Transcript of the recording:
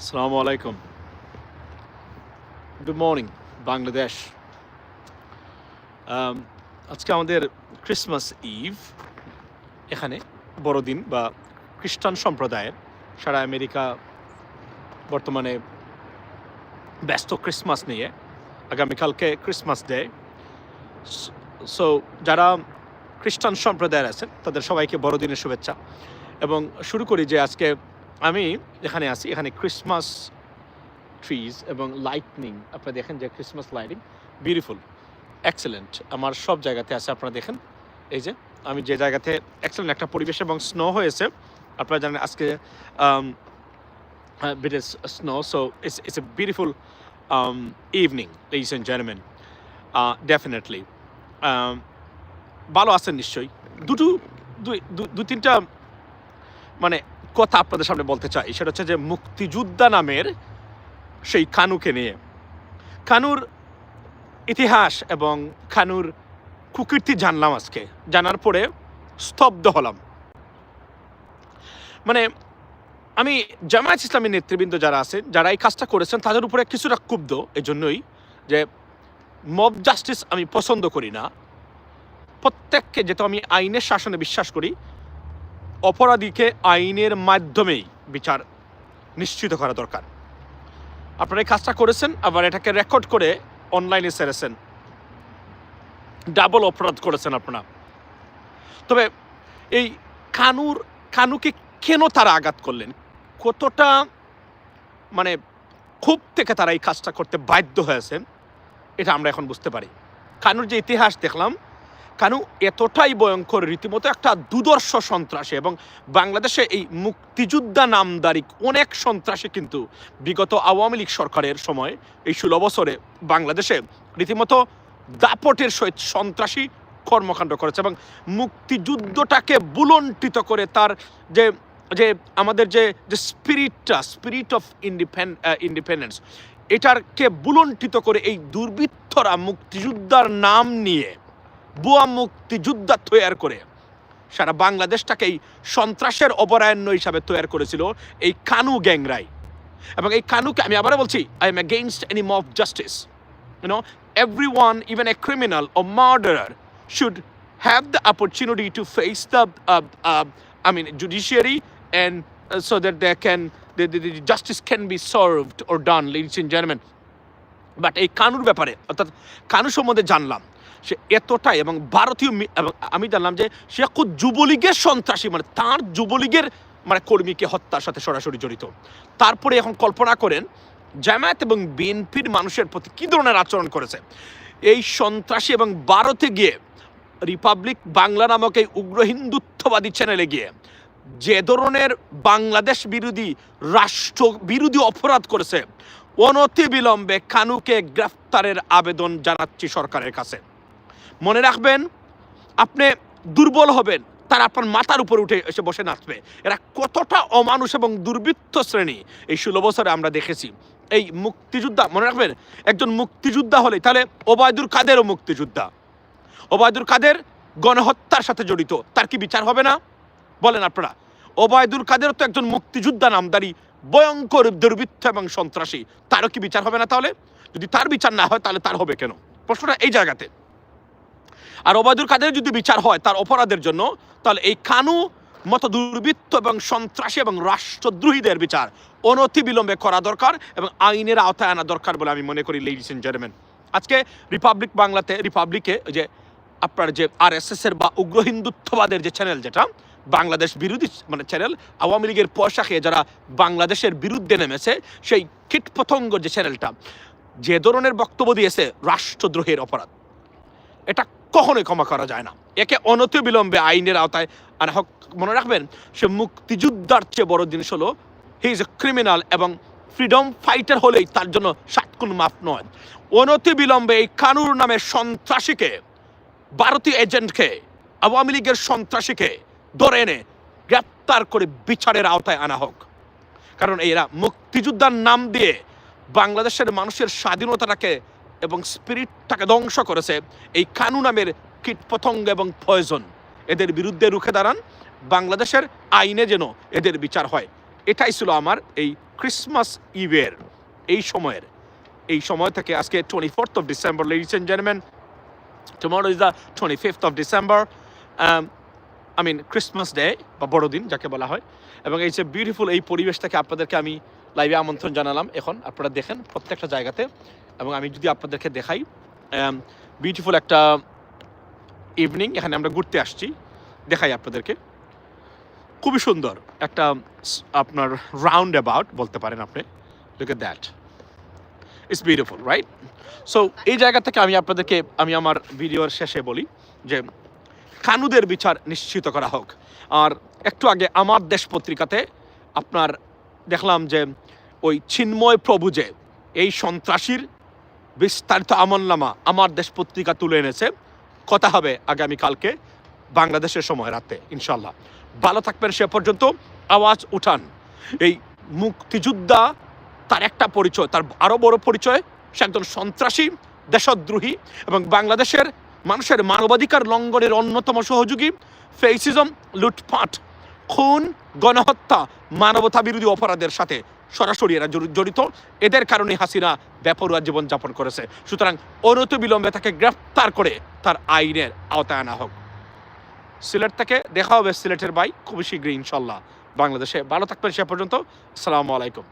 আসসালামু আলাইকুম good morning Bangladesh আজকে আমাদের ক্রিসমাস ইভ এখানে বড়দিন বা খ্রিস্টান সম্প্রদায়ের, সারা আমেরিকা বর্তমানে ব্যস্ত ক্রিসমাস নিয়ে আগামীকালকে ক্রিসমাস ডে সো যারা খ্রিস্টান সম্প্রদায়ের আছেন, তাদের সবাইকে বড়দিনের শুভেচ্ছা। এবং শুরু করি যে আজকে আমি এখানে আছি এখানে ক্রিসমাস ট্রিজ এবং লাইটনিং আপনারা দেখেন যে ক্রিসমাস লাইটিং বিউটিফুল এক্সেলেন্ট আমার সব জায়গাতে আছে আপনারা দেখেন এই যে আমি যে জায়গাতে এক্সেলেন্ট একটা পরিবেশ এবং স্নো হয়েছে আপনারা জানেন আজকে um, bit is snow so it's it's a beautiful evening ladies and gentlemen uh, definitely um, ভালো আছেন নিশ্চয়ই দুটো দুই দু তিনটা মানে কথা আপনাদের সামনে বলতে চাই। সেটা হচ্ছে যে মুক্তিযোদ্ধা নামের সেই খানুকে নিয়ে। কানুর ইতিহাস এবং কানুর কুকীর্তি জানলাম আজকে। জানার পরে স্তব্ধ হলাম। মানে আমি জামায়াত ইসলামী নেতৃবৃন্দ যারা আছেন, যারা এই কাজটা করেছেন, তাদের উপরে কিছুটা ক্ষুব্ধ এই জন্যই যে মব জাস্টিস আমি পছন্দ করি না। প্রত্যেককে যেহেতু আমি আইনের শাসনে বিশ্বাস করি অপরাধীকে আইনের মাধ্যমেই বিচার নিশ্চিত করা দরকার। আপনারা এই কাজটা করেছেন, আবার এটাকে রেকর্ড করে অনলাইনে সেরেছেন। ডাবল অপরাধ করেছেন আপনারা। তবে এই কানুর, কানুকে কেন তারা আঘাত করলেন? কতটা মানে খুব থেকে তারা এই কাজটা করতে বাধ্য হয়েছেন, এটা আমরা এখন বুঝতে পারি। কানুর যে ইতিহাস দেখলাম কানু, এতটাই ভয়ঙ্কর রীতিমতো একটা দুদর্শ সন্ত্রাসী এবং বাংলাদেশে এই মুক্তিযোদ্ধা নামদারি অনেক সন্ত্রাসী কিন্তু বিগত আওয়ামী লীগ সরকারের সময় এই ষোলো বছরে বাংলাদেশে রীতিমতো দাপটের সহিত সন্ত্রাসী কর্মকাণ্ড করেছে এবং মুক্তিযুদ্ধটাকে বুলন্টিত করে তার যে যে আমাদের যে যে স্পিরিটটা, স্পিরিট অফ ইন্ডিপেন্ড ইন্ডিপেন্ডেন্স, এটারকে বুলন্টিত করে এই দুর্বৃত্তরা মুক্তিযোদ্ধার নাম নিয়ে বুয়া মুক্তিযোদ্ধা তৈয়ার করে। সারা বাংলাদেশটাকেই সন্ত্রাসের অপরায়ণ্য হিসাবে তৈয়ার করেছিল এই কানু গ্যাংরাই এবং এই কানুকে আমি আবারও বলছি I am against any mob justice you know every one even a criminal or murder should have the opportunity to face the I mean judiciary and so that the can justice can be served or done leads in German but এই কানুর ব্যাপারে, অর্থাৎ কানু সম্বন্ধে জানলাম। সে এতটাই এবং ভারতীয় এবং আমি জানলাম যে সে খুব যুবলীগের সন্ত্রাসী মানে তার যুবলীগের মানে কর্মীকে হত্যার সাথে সরাসরি জড়িত। তারপরে এখন কল্পনা করেন জামায়াত এবং বিএনপির মানুষের প্রতি কী ধরনের আচরণ করেছে। এই সন্ত্রাসী এবং ভারতে গিয়ে রিপাবলিক বাংলা নামক এই উগ্র হিন্দুত্ববাদী চ্যানেলে গিয়ে যে ধরনের বাংলাদেশ বিরোধী, রাষ্ট্র বিরোধী অপরাধ করেছে অনতি বিলম্বে কানুকে গ্রেফতারের আবেদন জানাচ্ছি সরকারের কাছে। মনে রাখবেন, আপনি দুর্বল হবেন, তারা আপনার মাথার উপর উঠে এসে বসে নাচবে। এরা কতটা অমানুষ এবং দুর্বৃত্ত শ্রেণি, এই ষোলো বছরে আমরা দেখেছি। এই মুক্তিযোদ্ধা, মনে রাখবেন, একজন মুক্তিযোদ্ধা হলে তাহলে ওবায়দুর কাদেরও মুক্তিযোদ্ধা। ওবায়দুর কাদের গণহত্যার সাথে জড়িত, তার কি বিচার হবে না? বলেন আপনারা, ওবায়দুল কাদেরও তো একজন মুক্তিযোদ্ধা নামদারি, ভয়ঙ্কর, দুর্বৃত্ত এবং সন্ত্রাসী, তারও কি বিচার হবে না তাহলে? যদি তার বিচার না হয়, তাহলে তার হবে কেন? প্রশ্নটা এই জায়গাতে। আর ওবায়দুল কাদের যদি বিচার হয় তার অপরাধের জন্য, তাহলে এই কানু মতো দুর্বৃত্ত এবং সন্ত্রাসী এবং রাষ্ট্রদ্রোহীদের বিচার অনতি বিলম্বে করা দরকার এবং আইনের আওতায় আনা দরকার বলে আমি মনে করি লেডিস এন্ড জেন্টলম্যান আজকে রিপাবলিক বাংলাতে রিপাবলিকে যে আপনার যে আর এস এর বা উগ্র হিন্দুত্ববাদের যে চ্যানেল যেটা, বাংলাদেশ বিরোধী মানে চ্যানেল আওয়ামী লীগের পয়সা খেয়ে যারা বাংলাদেশের বিরুদ্ধে নেমেছে, সেই কীটপতঙ্গ যে চ্যানেলটা যে ধরনের বক্তব্য দিয়েছে রাষ্ট্রদ্রোহের অপরাধ, এটা কখনোই ক্ষমা করা যায় না। একে অনতি বিলম্বে আইনের আওতায় আনা হোক। মনে রাখবেন, সে মুক্তিযোদ্ধার চেয়ে বড় জিনিস হলো হি ইজ এ ক্রিমিনাল এবং ফ্রিডম ফাইটার হলেই তার জন্য সাতকুন মাফ নয়। অনতি বিলম্বে এই কানুর নামে সন্ত্রাসীকে, ভারতীয় এজেন্টকে, আওয়ামী লীগের সন্ত্রাসীকে ধরে এনে গ্রেপ্তার করে বিচারের আওতায় আনা হোক। কারণ এরা মুক্তিযোদ্ধার নাম দিয়ে বাংলাদেশের মানুষের স্বাধীনতাটাকে এবং স্পিরিটটাকে ধ্বংস করেছে এই কানু নামের কীটপতঙ্গ এবং পয়জন। এদের বিরুদ্ধে রুখে দাঁড়ান, বাংলাদেশের আইনে যেন এদের বিচার হয়। এটাই ছিল আমার এই ক্রিসমাস ইভের, এই সময়ের। এই সময় থেকে আজকে twenty fourth of December ladies and gentleman tomorrow is the 25th fifth of December I mean Christmas day বা বড়দিন, যাকে বলা হয়। এবং এই যে বিউটিফুল এই পরিবেশটাকে আপনাদেরকে আমি লাইভে আমন্ত্রণ জানালাম এখন, আপনারা দেখেন প্রত্যেকটা জায়গাতে। এবং আমি যদি আপনাদেরকে দেখাই বিউটিফুল একটা ইভিনিং এখানে আমরা ঘুরতে আসছি। দেখাই আপনাদেরকে। খুবই সুন্দর একটা আপনার রাউন্ড অ্যাবাউট বলতে পারেন আপনি। Look that it's beautiful right so এই জায়গা থেকে আমি আপনাদেরকে, আমি আমার ভিডিওর শেষে বলি যে, কানুদের বিচার নিশ্চিত করা হোক। আর একটু আগে আমার দেশ পত্রিকাতে আপনার দেখলাম যে ওই চিন্ময় প্রভু যে এই সন্ত্রাসীর বিস্তারিত আমলনামা আমার দেশ পত্রিকা তুলে এনেছে। কথা হবে আগামীকালকে বাংলাদেশের সময় রাতে ইনশাল্লাহ ভালো থাকবেন, সে পর্যন্ত আওয়াজ উঠান। এই মুক্তিযোদ্ধা, তার একটা পরিচয়, তার আরও বড় পরিচয়, সে একজন সন্ত্রাসী, দেশদ্রোহী এবং বাংলাদেশের মানুষের মানবাধিকার লঙ্ঘনের অন্যতম সহযোগী ফেসিজম লুটপাট। খুন, গণহত্যা, মানবতা বিরোধী অপরাধের সাথে সরাসরি এরা জড়ি- জড়িত। এদের কারণে হাসিনা বেপরোয়া জীবনযাপন করেছে। সুতরাং অনতি বিলম্বে তাকে গ্রেফতার করে তার আইনের আওতায় আনা হোক। সিলেট থেকে দেখা হবে সিলেটের ভাই। খুব শীঘ্রই ইনশাল্লাহ বাংলাদেশে। ভালো থাকবেন সে পর্যন্ত। আসসালামু আলাইকুম।